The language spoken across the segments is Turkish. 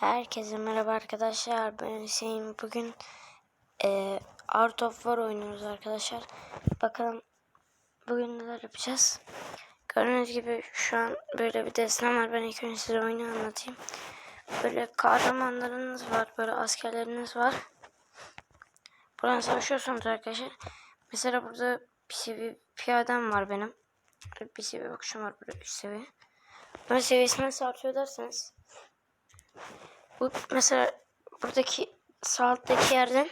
Herkese merhaba arkadaşlar. Ben Hüseyin. Bugün e, Art of War oynuyoruz arkadaşlar. Bakalım bugün neler yapacağız. Gördüğünüz gibi şu an böyle bir destem var. Ben ilk önce size oyunu anlatayım. Böyle kahramanlarınız var. Böyle askerleriniz var. Buradan savaşıyorsunuz arkadaşlar. Mesela burada bir seviye piyadem var benim. Bir seviye bakışım var burada 3 seviye. Bunun seviyesi nasıl artıyor derseniz bu mesela buradaki sağ alttaki yerden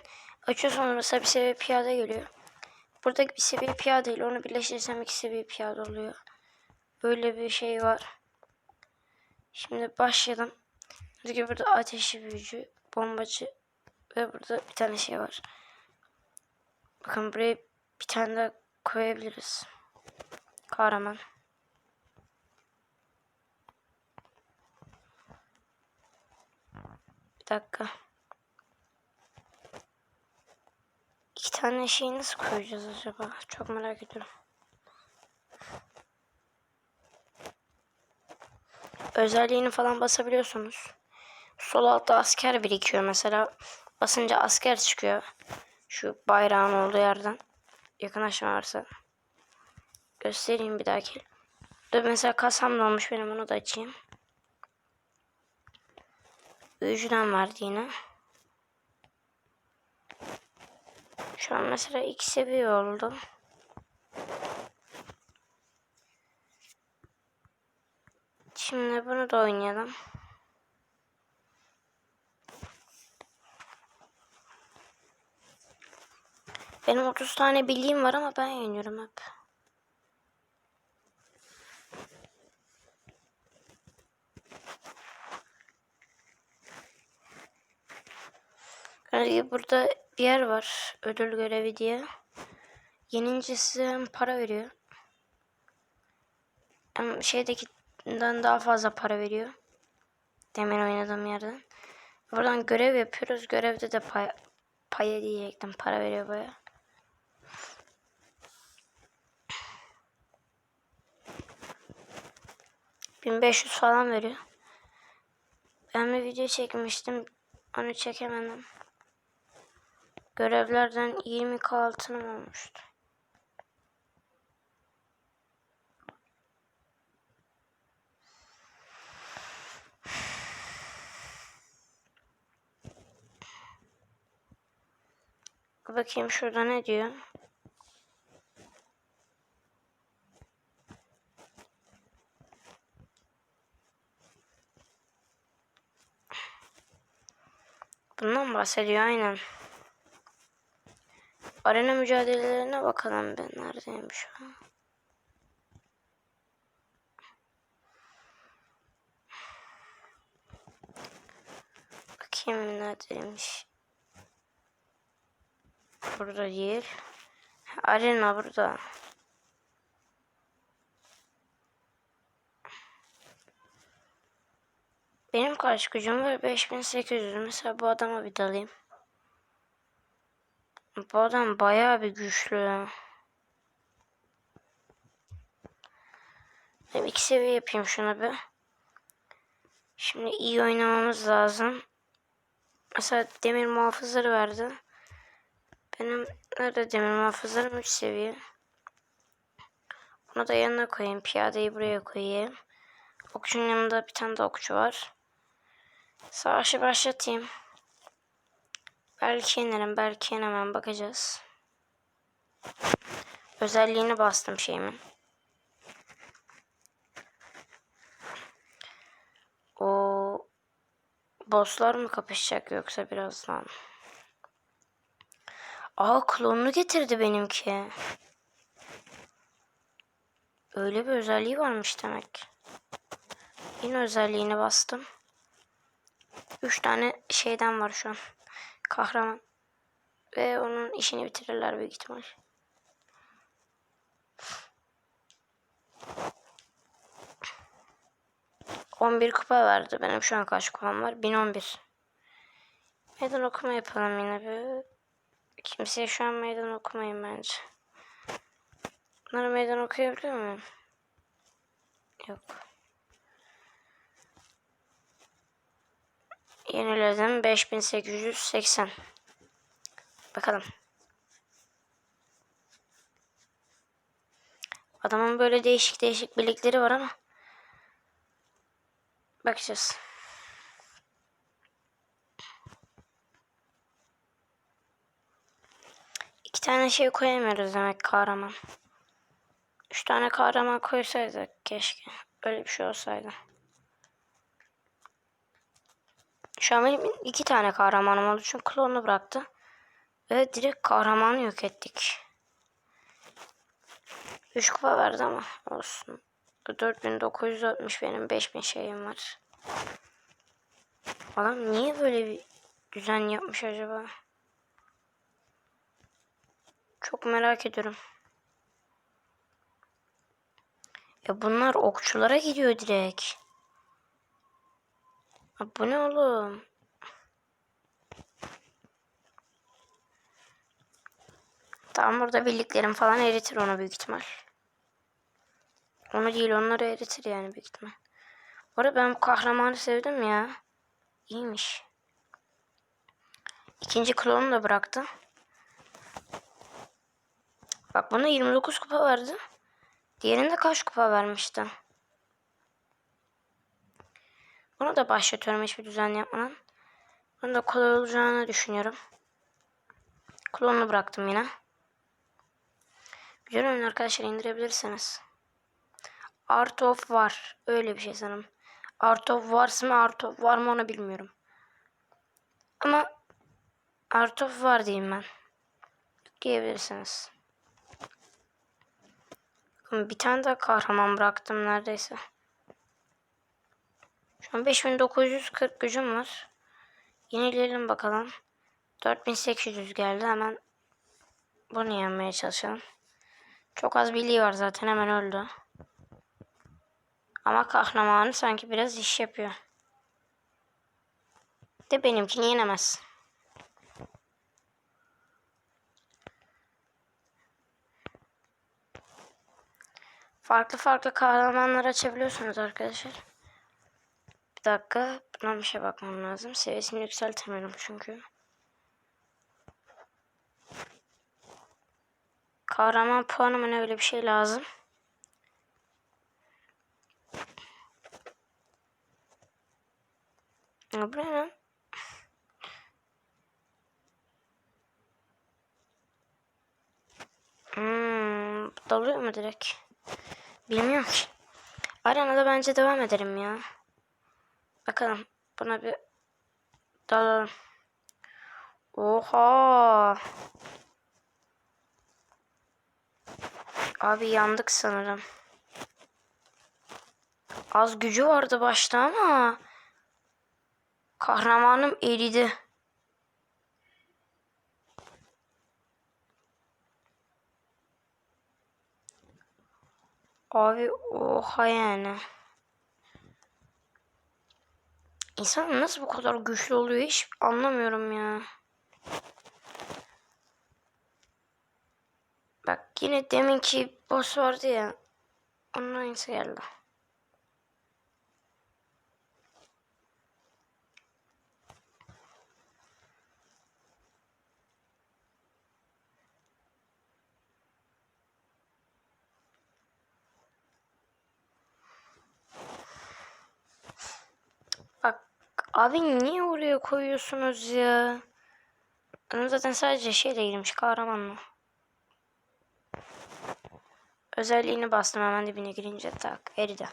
açıyorsunuz mesela bir seviye piyade geliyor. Buradaki bir seviye piyade ile onu birleştirirsem iki seviye piyade oluyor. Böyle bir şey var. Şimdi başlayalım. Çünkü burada ateşi büyücü, bombacı ve burada bir tane şey var. Bakın buraya bir tane daha koyabiliriz. Kahraman. Dakika. İki tane şeyi nasıl koyacağız acaba? Çok merak ediyorum. Özelliğini falan basabiliyorsunuz. Sol altta asker birikiyor mesela. Basınca asker çıkıyor. Şu bayrağın olduğu yerden. Yakınlaşma varsa. Göstereyim bir dahaki. Dur mesela kasam olmuş benim onu da açayım. Büyücüden vardı yine. Şu an mesela iki seviye oldu. Şimdi bunu da oynayalım. Benim 30 tane bildiğim var ama ben yeniyorum hep. Yani burada bir yer var. Ödül görevi diye. Yenince size para veriyor. Hem şeydekinden daha fazla para veriyor. Demin oynadığım yerden. Buradan görev yapıyoruz. Görevde de pay, paya diyecektim. Para veriyor baya. ...1500 falan veriyor. Ben bir video çekmiştim. Onu çekemedim. Görevlerden 20k altınım olmuştu. Bakayım şurada ne diyor. Bundan bahsediyor aynen. Arena mücadelelerine bakalım ben neredeyim şu an. Bakayım neredeymiş. Burada değil. Arena burada. Benim kaç gücüm var? 5800. Mesela bu adama bir dalayım. Bu adam bayağı bir güçlü. Ben iki seviye yapayım şunu bir. Şimdi iyi oynamamız lazım. Mesela demir muhafızları verdi. Benim nerede demir muhafızlarım 3 seviye. Bunu da yanına koyayım. Piyadeyi buraya koyayım. Okçunun yanında bir tane de okçu var. Savaşı başlatayım. Belki yenerim, belki yenemem bakacağız. Özelliğini bastım şeyimin. O bosslar mı kapışacak yoksa birazdan? Aa klonunu getirdi benimki. Öyle bir özelliği varmış demek. Yine özelliğini bastım. Üç tane şeyden var şu an kahraman. Ve onun işini bitirirler büyük ihtimal. On bir kupa verdi. Benim şu an kaç kupam var? 1011. Meydan okuma yapalım yine bir. Kimseye şu an meydan okumayın bence. Bunları meydan okuyabiliyor muyum? Yok. Yeniledim 5880. Bakalım. Adamın böyle değişik değişik birlikleri var ama bakacağız. İki tane şey koyamıyoruz demek kahraman. Üç tane kahraman koysaydık keşke. Öyle bir şey olsaydı. Şu an benim iki tane kahramanım oldu. Çünkü klonunu bıraktı. Ve direkt kahramanı yok ettik. 3 kupa verdi ama olsun. 4960 benim 5000 şeyim var. Adam niye böyle bir düzen yapmış acaba? Çok merak ediyorum. Ya bunlar okçulara gidiyor direkt. Ya bu ne oğlum? Tamam burada birliklerim falan eritir onu büyük ihtimal. Onu değil onları eritir yani büyük ihtimal. Bu arada ben bu kahramanı sevdim ya. İyiymiş. İkinci klonu da bıraktı. Bak bana 29 kupa verdi. Diğerinde kaç kupa vermişti? Bunu da başlatıyorum hiçbir düzen yapmadan. Bunu da kolay olacağını düşünüyorum. Klonunu bıraktım yine. Güzel oyun arkadaşlar indirebilirsiniz. Art of var. Öyle bir şey sanırım. Art of Wars mı Art of var mı onu bilmiyorum. Ama Art of var diyeyim ben. Diyebilirsiniz. Bir tane daha kahraman bıraktım neredeyse. Şu an 5940 gücüm var. Yenileyelim bakalım. 4800 geldi hemen bunu yenmeye çalışalım. Çok az birliği var zaten hemen öldü. Ama kahramanı sanki biraz iş yapıyor. De benimkini yenemez. Farklı farklı kahramanlar açabiliyorsunuz arkadaşlar. Dakika. Buna bir şey bakmam lazım. Seviyesini yükseltemiyorum çünkü. Kahraman puanı mı ne öyle bir şey lazım. Ya bu ne lan? Hmm, dalıyor mu direkt? Bilmiyorum ki. Arenada bence devam ederim ya. Bakalım buna bir dalalım. Oha. Abi yandık sanırım. Az gücü vardı başta ama kahramanım eridi. Abi oha yani. İnsan nasıl bu kadar güçlü oluyor hiç anlamıyorum ya. Bak yine deminki boss vardı ya. Onun aynısı geldi. Bak abi niye oraya koyuyorsunuz ya? Onun zaten sadece şeyle girmiş kahramanla. Özelliğini bastım hemen dibine girince tak eridi.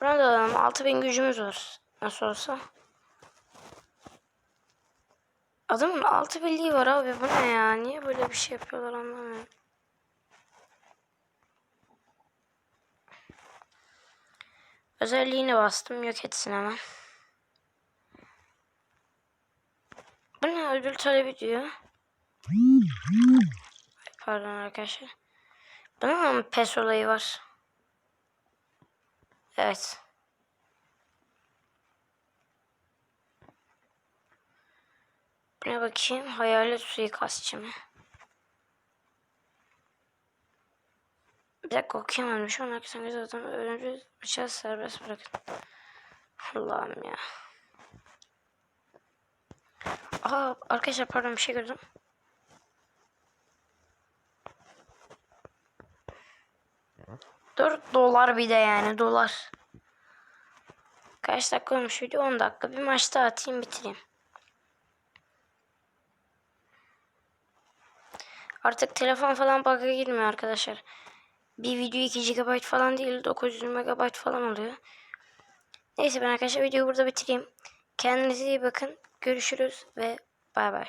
Buna da alalım. 6000 gücümüz var. Nasıl olsa. Adamın altı birliği var abi. Bu ne ya? Niye böyle bir şey yapıyorlar anlamıyorum. Özelliğini bastım. Yok etsin hemen. Bu ne ödül talebi diyor. Pardon arkadaşlar. Bunun mı pes olayı var? Evet. Buna bakayım. Hayalet suikastçı mı? Bir dakika okuyamadım. Şu an herkesin göz adam ölümcül bıçağı serbest bırakın. Allah'ım ya. Aa arkadaşlar pardon bir şey gördüm. Dört dolar bir de yani dolar. Kaç dakika olmuş video? 10 dakika. Bir maç daha atayım bitireyim. Artık telefon falan bug'a girmiyor arkadaşlar. Bir video 2 GB falan değil 900 MB falan oluyor. Neyse ben arkadaşlar videoyu burada bitireyim. Kendinize iyi bakın. Görüşürüz ve bay bay.